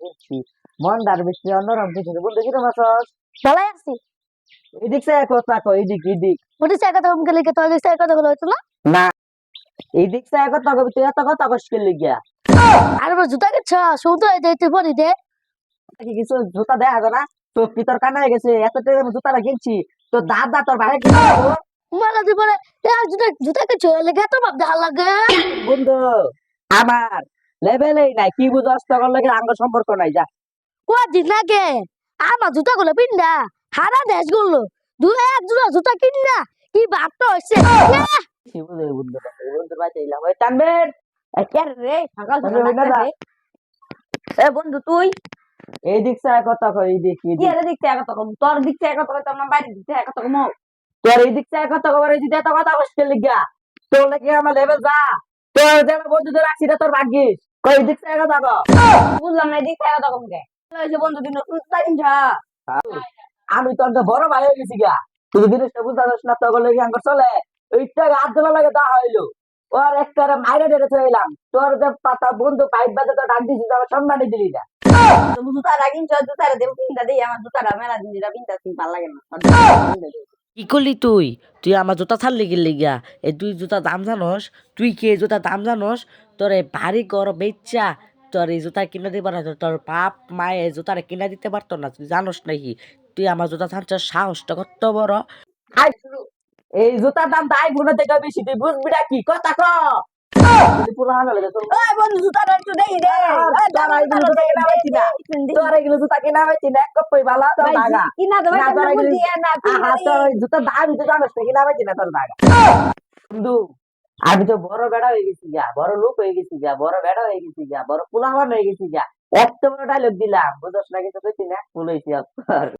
কিনছি মন্দার মিষ্টি অন্যরকম কিছু বন্ধু কিরম আছস ভালাই আছি এদিক সে কথা কো এদিক এদিক। ওটি সে কথা গেলে তোর সে কথা গুলো হইতো না? না। এদিক সে কথা কবি তুই এত কথা কষ্ট আর জুতা কে ছা শুধু এই দে তুই পরি দে। কি কিছু জুতা দেয়া হবে না? তো কি তোর কানে হয়ে গেছে? এত টাকা জুতাটা কিনছি তো দাদা তোর ভাই কিনে দেবো। মালা দি পরে এ জুতা জুতা কে ছা লেগে তো বাপ দেখা লাগে। বন্ধু আমার লেভেলেই নাই কি বুঝাস? তখন লাগে আঙ্গ সম্পর্ক নাই যা। ও দিন লাগে আমার জুতা গুলো পিন্দা হারা দেশগুলো। দু এক জোড়া জুতা কিনা। কি বাপটা হইছে কি বুঝে বন্ধু বন্ধু ইলাম ওই কেন রে সকাল দাদা এ বন্ধু তুই? এই দিক কথা কই এই দিক কি। এর দিক থেকে কথা কম? তোর দিক থেকে কথা কম তোর বাইরে দিক থেকে কথা কম। তোর এই দিক থেকে কথা কবার এই দিকে তো কথা লিগা তোর লাগে আমার লেভেল যা। তোর যেন বন্ধু তোর রাখছি তোর ভাগ্যিস। কই দিক থেকে কথা কো বুঝলাম না দিক থেকে কথা কম কে হইছে বন্ধু, দিন জুতা কিনছা আমি তোর তো বড় ভাই হয়ে গেছি গা। তুই জিনিসটা বুঝতে পারছ না চলে। ওইটা হাত লাগে দা হইল। ওর একটা মাইরে ডেরে চলাম তোর যে পাতা বন্ধু, পাইপ বাজে তো ডাক দিছিস আমার সম্মানই দিলি না। তুমি জুতা কিনছ জুতা দেব, কিনতা দেই, আমার জুতাটা মেলা দিন, যেটা কিনতাছি ভালো লাগে না। কি করলি তুই? তুই আমার জুতা ছাড়লি গেলি গিয়া এই তুই জুতা দাম জানোস? তুই কি জুতা দাম জানোস? তোর এই বাড়ি ঘর বেচা তোর এই জুতা কিনে দিবার না তোর বাপ মায়ে এই জুতাটা কিনে দিতে পারতো না তুই জানোস নাকি? তুই আমার জুতা ছাড়ছ সাহসটা কত বড়? এই জুতার দাম তাই গুণ থেকে বেশি তুই বুঝবি না কি? কথা ক। যদি পুরো লাগে তোর ওই বন্ধু জুতাটা একটু দেই দে। না তোর এইগুলো জুতা কিনা হয়েছি না এক কপই বালা তোর দাগা কিনা দেবে না, তোর এগুলো- না আহা তোর ওই জুতার দাম তো কিনা হয়েছি না তোর দাগা বন্ধু আমি তো বড় বেড়া হয়ে গেছি গা বড় লোক হয়ে গেছি গা বড় বেড়া হয়ে গেছি গা বড় পুলাহান হয়ে গেছি গা। এত বড় ডায়লগ দিলাম বুঝোস না কিছু কইছি না ভুল হয়েছি